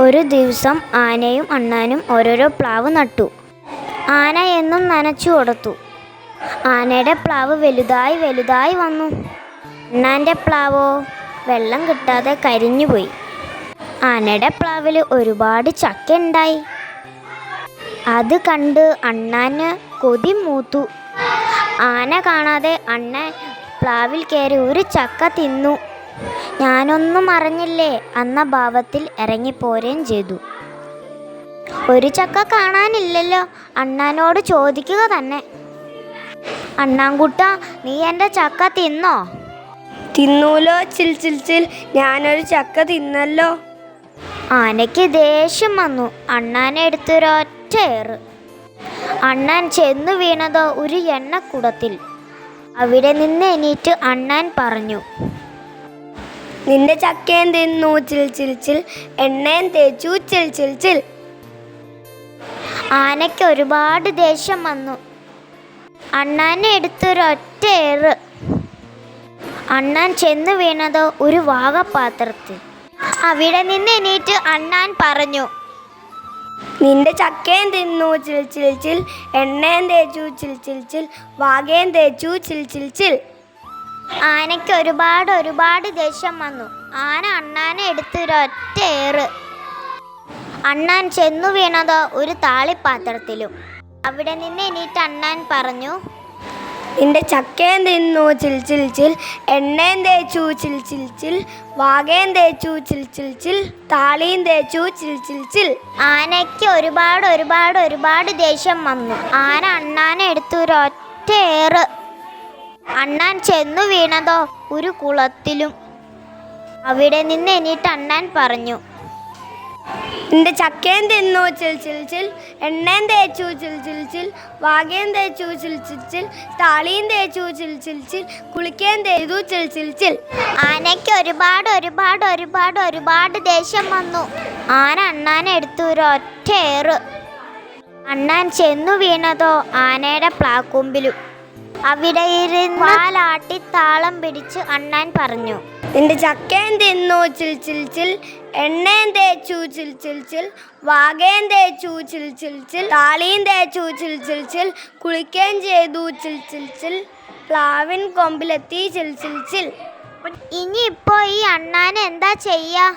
ഒരു ദിവസം ആനയും അണ്ണാനും ഓരോരോ പ്ലാവ് നട്ടു. ആന എന്നും നനച്ചു കൊടുത്തു. ആനയുടെ പ്ലാവ് വലുതായി വലുതായി വന്നു. അണ്ണാന്റെ പ്ലാവോ? വെള്ളം കിട്ടാതെ കരിഞ്ഞുപോയി. ആനയുടെ പ്ലാവിൽ ഒരുപാട് ചക്ക ഉണ്ടായി അത് കണ്ട് അണ്ണാന് കൊതി മൂത്തു. ആന കാണാതെ അണ്ണൻ പ്ലാവിൽ കയറി ഒരു ചക്ക തിന്നു. ഞാനൊന്നും അറിഞ്ഞില്ലേ? എന്ന ഭാവത്തിൽ ഇറങ്ങിപ്പോരുകയും ചെയ്തു. ഒരു ചക്ക കാണാനില്ലല്ലോ? അണ്ണാനോട് ചോദിക്കുക തന്നെ. അണ്ണാൻകുട്ട നീ എന്റെ ചക്ക തിന്നോ? തിന്നൂലോ? ചിൽ ചിൽ ചിൽ. ഞാനൊരു ചക്ക തിന്നല്ലോ. ആനയ്ക്ക് ദേഷ്യം വന്നു. അണ്ണാനെ എടുത്തൊരൊറ്റ ഏറ്. അണ്ണാൻ ചെന്നു വീണതോ ഒരു എണ്ണക്കുടത്തിൽ. അവിടെ നിന്ന് എണീറ്റ് അണ്ണാൻ പറഞ്ഞു. നിന്റെ ചക്കയും തിന്നു ചിൽ ചിൽ ചിൽ. എണ്ണയും തേച്ചു ചിൽ ചിൽ ചിൽ. ആനയ്ക്ക് ഒരുപാട് ദേഷ്യം വന്നു. അണ്ണാനെ എടുത്തൊരൊറ്റ ഏറ്. അണ്ണാൻ ചെന്ന് വീണത് ഒരു വാഗപാത്രത്തിൽ. അവിടെ നിന്ന് എണീറ്റ് അണ്ണാൻ പറഞ്ഞു നിന്റെ ചക്കയും തിന്നു ചിൽ ചിൽ ചിൽ. എണ്ണയും തേച്ചു ചിൽ ചിൽ ചിൽ. തേച്ചു ചിൽ ചിൽ ചിൽ. ആനയ്ക്ക് ഒരുപാട് ഒരുപാട് ദേഷ്യം വന്നു. ആന അണ്ണാനെ എടുത്തൊരൊറ്റ ഏറ്. അണ്ണാൻ ചെന്നു വീണത് ഒരു താളിപ്പാത്രത്തിലും. അവിടെ നിന്ന് എണീറ്റ് അണ്ണാൻ പറഞ്ഞു നിന്റെ ചക്കയും തിന്നു ചിൽ ചിൽ ചിൽ. എണ്ണയും തേച്ചു ചിൽ ചിൽ ചിൽ. വാകയും തേച്ചു ചിൽ ചിൽ ചിൽ. താളിയും തേച്ചു ചിൽ ചിൽ ചിൽ. ആനയ്ക്ക് ഒരുപാട് ഒരുപാട് ഒരുപാട് ദേഷ്യം വന്നു. ആന അണ്ണാനെ എടുത്തൊരൊറ്റ ഏറ്. അണ്ണാൻ ചെന്നു വീണതോ ഒരു കുളത്തിലും. അവിടെ നിന്ന് എണീറ്റ് അണ്ണാൻ പറഞ്ഞു. എന്റെ ചക്കേൻ തിന്നു ചിൽ ചിൽ ചിൽ. എണ്ണയും തേച്ചു ചിൽ ചിൽ ചിൽ. വാകേൻ തേച്ചു ചിൽ ചിൽ ചിൽ. താളിയും തേച്ചു ചിൽ ചിൽ ചിൽ. കുളിക്കേൻ തേതു ചിൽ ചിൽ ചിൽ. ആനയ്ക്ക് ഒരുപാട് ഒരുപാട് ഒരുപാട് ഒരുപാട് ദേഷ്യം വന്നു. ആന അണ്ണാനെ എടുത്തു ഒരു ഒറ്റ ഏറ്. അണ്ണാൻ ചെന്നു വീണതോ ആനയുടെ പ്ലാക്കൊമ്പിലും. അവിടെ ഇരുന്ന് വാലാട്ടി താളം പിടിച്ച് അണ്ണാൻ പറഞ്ഞു. എന്റെ ചക്കേൻ തിന്നു ചിൽ ചിൽ ചിൽ. എണ്ണയും തേച്ചു ചിൽ ചിൽ ചിൽ. വാകേൻ തേച്ചു ചിൽ ചിൽ ചിൽ. താളിയും തേച്ചു ചിൽ ചിൽ ചിൽ. കുളിക്കുകയും ചെയ്തു ചിൽ ചിൽ ചിൽ. പ്ലാവിൻ കൊമ്പിലെത്തി ചിൽ ചിൽ ചിൽ. ഇനി ഇപ്പോ ഈ അണ്ണാൻ എന്താ ചെയ്യാ?